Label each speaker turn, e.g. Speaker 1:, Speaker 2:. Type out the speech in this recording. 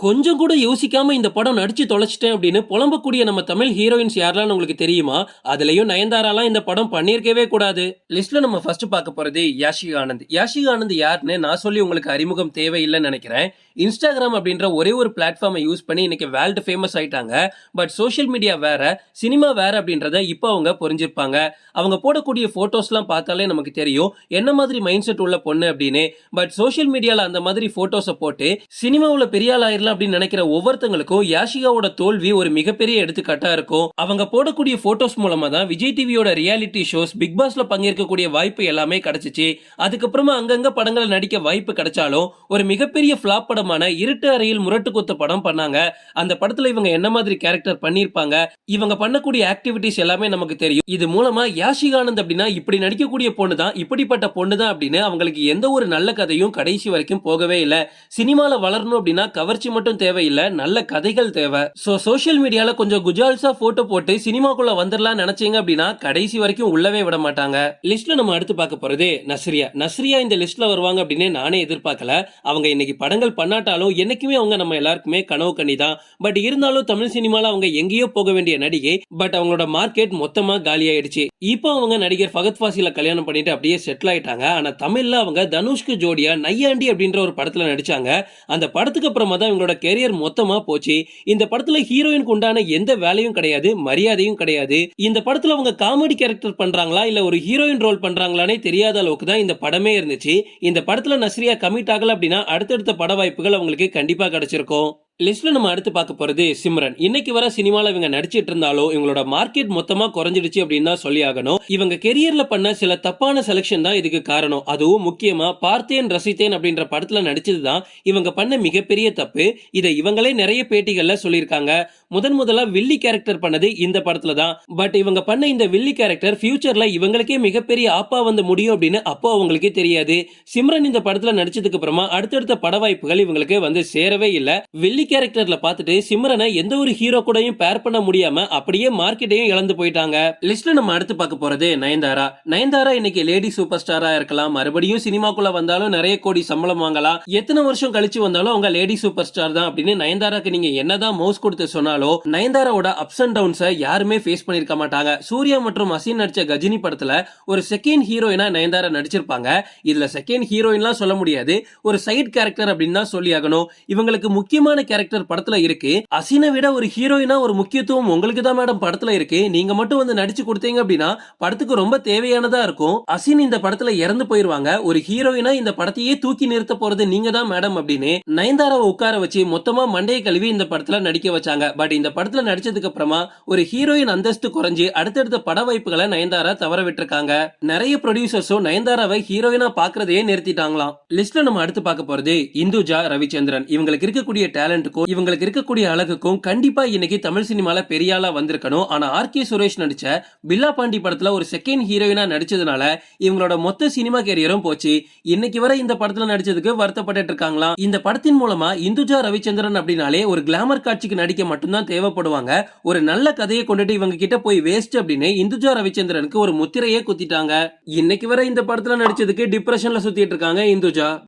Speaker 1: கொஞ்சம் கூட யோசிக்காம இந்த படம் நடிச்சு தொலைச்சிட்டேன் அப்படின்னு புலம்பக்கூடிய நம்ம தமிழ் ஹீரோயின்ஸ் யாரெல்லாம் உங்களுக்கு தெரியுமா? அதுலயும் நயன்தாராலாம் இந்த படம் பண்ணியிருக்கவே கூடாது. லிஸ்ட்ல நம்ம ஃபர்ஸ்ட் பார்க்க போறது யாஷி ஆனந்த். யாஷி ஆனந்த் யாருன்னு நான் சொல்லி உங்களுக்கு அறிமுகம் தேவையில்லைன்னு நினைக்கிறேன். இன்ஸ்டாகிராம் அப்படின்ற ஒரே ஒரு பிளாட்ஃபார்மை யூஸ் பண்ணி இன்னைக்கு வேர்ல்டு ஃபேமஸ் ஆயிட்டாங்க. பட் சோஷியல் மீடியா வேற சினிமா வேற அப்படின்றத இப்போ அவங்க புரிஞ்சிருப்பாங்க. அவங்க போடக்கூடிய போட்டோஸ்லாம் பார்த்தாலே நமக்கு தெரியும். என்ன மாதிரி மைண்ட் செட் உள்ள பொண்ணு அப்படின்னு. பட் சோஷியல் மீடியாவில் அந்த மாதிரி போட்டோஸை போட்டு சினிமாவில் பெரிய ஆள் ஆயிரலாம் அப்படின்னு நினைக்கிற ஒவ்வொருத்தங்களுக்கும் யாஷிகாவோட தோல்வி ஒரு மிகப்பெரிய எடுத்துக்காட்டா இருக்கும். அவங்க போடக்கூடிய போட்டோஸ் மூலமா தான் விஜய் டிவியோட ரியாலிட்டி ஷோஸ் பிக் பாஸ்ல பங்கேற்கக்கூடிய வாய்ப்பு எல்லாமே கிடைச்சிச்சு. அதுக்கப்புறமா அங்கங்க படங்களை நடிக்க வாய்ப்பு கிடைச்சாலும் ஒரு மிகப்பெரிய ஃபிளாப் படமான இருட்டு அறையில் முரட்டு குத்த படம் பண்ணாங்க. அந்த படத்துல இவங்க என்ன மாதிரி கேரக்டர் பண்ணியிருப்பாங்க இவங்க பண்ணக்கூடிய ஆக்டிவிட்டிஸ் எல்லாமே நமக்கு தெரியும். இது மூலமா யாஷிகானந்த் அப்படின்னா இப்படி நடிக்கக்கூடிய பொண்ணு தான் இப்படிப்பட்ட பொண்ணு தான் அப்படின்னு அவங்களுக்கு எந்த ஒரு நல்ல கதையும் கடைசி வரைக்கும் போகவே இல்லை. சினிமாவில் வளரணும் அப்படின்னா கவர்ச்சி மட்டும் தேவையில்லை நல்ல கதைகள் தேவை. ஸோ சோஷியல் மீடியால கொஞ்சம் குஜால்ஸா போட்டோ போட்டு சினிமாக்குள்ள வந்துடலாம் நினைச்சீங்க அப்படின்னா கடைசி வரைக்கும் உள்ளவே விட மாட்டாங்க. லிஸ்ட்ல நம்ம அடுத்து பார்க்க போறது நஸ்ரியா. நஸ்ரியா இந்த லிஸ்ட்ல வருவாங்க அப்படின்னு நானே எதிர்பார்க்கல. அவங்க இன்னைக்கு படங்கள் பண்ணாட்டாலும் என்னைக்குமே அவங்க நம்ம எல்லாருக்குமே கனவு கண்ணி தான் பட் இருந்தாலும் தமிழ் சினிமால அவங்க எங்கேயோ போக வேண்டிய நடிகை பட் அவங்களோட மார்க்கெட் மொத்தமா காலியாயிடுச்சு. இப்போ அவங்க நடிகர் ஃபகத் ஃபாசில கல்யாணம் பண்ணிட்டு அப்படியே செட்டில் ஆயிட்டாங்க. ஆனா தமிழ்ல அவங்க தனுஷ்க்கு ஜோடியா நையாண்டி அப்படின்ற ஒரு படத்துல நடிச்சாங்க. அந்த படத்துக்கு அப்புறமா தான் இவங்களோட கெரியர் மொத்தமா போச்சு. இந்த படத்துல ஹீரோயினுக்கு உண்டான எந்த வேலையும் கிடையாது மரியாதையும் கிடையாது. இந்த படத்துல அவங்க காமெடி கேரக்டர் பண்றாங்களா இல்ல ஒரு ஹீரோயின் ரோல் பண்றாங்களானே தெரியாத அளவுக்கு தான் இந்த படமே இருந்துச்சு. இந்த படத்துல நஸ்ரியா கமிட் ஆகல அப்படின்னா அடுத்தடுத்த பட வாய்ப்புகள் அவங்களுக்கு கண்டிப்பா கிடைச்சிருக்கும். லிஸ்ட்ல நம்ம அடுத்து பார்க்க போறது சிம்ரன். இன்னைக்கு வர சினிமால இவங்க நடிச்சிட்டு இருந்தாலும் இவங்களோட மார்க்கெட் மொத்தமா குறைஞ்சிடுச்சு அப்படின்னு தான் சொல்லி ஆகணும். இவங்க கெரியர்ல பண்ண சில தப்பான செலெக்ஷன் தான் இதுக்கு காரணம். அதுவும் முக்கியமா பார்த்தேன் ரசித்தேன் அப்படின்ற படத்துல நடிச்சது தான் இவங்க பண்ண மிகப்பெரிய தப்பு. இதை இவங்களே நிறைய பேட்டிகள்ல சொல்லியிருக்காங்க. முதன் முதலா வில்லி கேரக்டர் பண்ணது இந்த படத்துல தான். பட் இவங்க பண்ண இந்த வில்லி கேரக்டர் ஃபியூச்சர்ல இவங்களுக்கே மிகப்பெரிய ஆப்பா வந்து முடியும் அப்படின்னு அப்போ அவங்களுக்கே தெரியாது. சிம்ரன் இந்த படத்துல நடிச்சதுக்கு அப்புறமா அடுத்தடுத்த பட வாய்ப்புகள் இவங்களுக்கு வந்து சேரவே இல்லை. வில்லி கேரக்டர்ல பார்த்துட்டு சிம்ரனை எந்த ஒரு ஹீரோ கூடயும் பேர் பண்ண முடியாம அப்படியே மார்க்கெட்டையும் இழந்து போயிட்டாங்க. லிஸ்ட்ல நம்ம அடுத்து பார்க்க போறது நயன்தாரா. நயன்தாரா இன்னைக்கு லேடி சூப்பர் ஸ்டாரா இருக்கலாம். மறுபடியும் சினிமாக்குள்ள வந்தாலும் நிறைய கோடி சம்பளம் வாங்கலாம். எத்தனை வருஷம் கழிச்சு வந்தாலும் அவங்க லேடி சூப்பர் ஸ்டார் தான் அப்படின்னு நயன்தாராக்கு நீங்க என்னதான் மவுஸ் கொடுத்து சொன்னாலும் நயன்தாராவோட அப்ஸ் அண்ட் டவுன்ஸை யாருமே ஃபேஸ் பண்ணிருக்க மாட்டாங்க. சூர்யா மற்றும் அசின் நடிச்ச கஜினி படத்துல ஒரு செகண்ட் ஹீரோயினா நயன்தாரா நடிச்சிருப்பாங்க. இதுல செகண்ட் ஹீரோயின்லாம் சொல்ல முடியாது. ஒரு சைட் கேரக்டர் அப்படின்னு தான் சொல்லி ஆகணும். இவங்களுக்கு முக்கியமான கேரக்டர் படத்துல இருக்கு. அசினை விட ஒரு ஹீரோயினா ஒரு முக்கியத்துவம் உங்களுக்கு தான் மேடம் படத்துல இருக்கு. நீங்க மட்டும் வந்து நடிச்சு கொடுத்தீங்க அப்படின்னா படத்துக்கு ரொம்ப தேவையானதா இருக்கும். அசின் இந்த படத்துல இறந்து போயிருவாங்க. ஒரு ஹீரோயினா இந்த படத்தையே தூக்கி நிறுத்த போறது நீங்க தான் மேடம் அப்படின்னு நயன்தாராவை உட்கார வச்சு மொத்தமா மண்டையை கழுவி இந்த படத்துல நடிக்க வச்சாங்க. பட் இந்த படத்துல நடிச்சதுக்கு அப்புறமா ஒரு ஹீரோயின் அந்தஸ்து குறைஞ்சு அடுத்தடுத்த பட வாய்ப்புகளை நயன்தாரா தவற விட்டுருக்காங்க. நிறைய ப்ரொடியூசர்ஸும் நயன்தாராவை ஹீரோயினா பாக்குறதையே நிறுத்திட்டாங்களாம். லிஸ்ட்ல நம்ம அடுத்து பார்க்க போறது இந்துஜா ரவிச்சந்திரன். இவங்களுக்கு இருக்கக்கூடிய டேலண்ட் டேலண்ட்டுக்கும் இவங்களுக்கு இருக்கக்கூடிய அழகுக்கும் கண்டிப்பா இன்னைக்கு தமிழ் சினிமால பெரிய ஆளா வந்திருக்கணும். ஆனா ஆர் கே சுரேஷ் நடிச்ச பில்லா பாண்டி படத்துல ஒரு செகண்ட் ஹீரோயினா நடிச்சதுனால இவங்களோட மொத்த சினிமா கேரியரும் போச்சு. இன்னைக்கு வரை இந்த படத்துல நடிச்சதுக்கு வருத்தப்பட்டு இருக்காங்களாம் இந்த படத்தின் மூலமா இந்துஜா ரவிச்சந்திரன் அப்படின்னாலே ஒரு கிளாமர் காட்சிக்கு நடிக்க மட்டும்தான் தேவைப்படுவாங்க. ஒரு நல்ல கதையை கொண்டுட்டு இவங்க கிட்ட போய் வேஸ்ட் அப்படின்னு இந்துஜா ரவிச்சந்திரனுக்கு ஒரு முத்திரையே குத்திட்டாங்க. இன்னைக்கு வரை இந்த படத்துல நடிச்சதுக்கு டிப்ரெஷன்ல சுத்திட்டு இருக்காங்க இந்துஜா.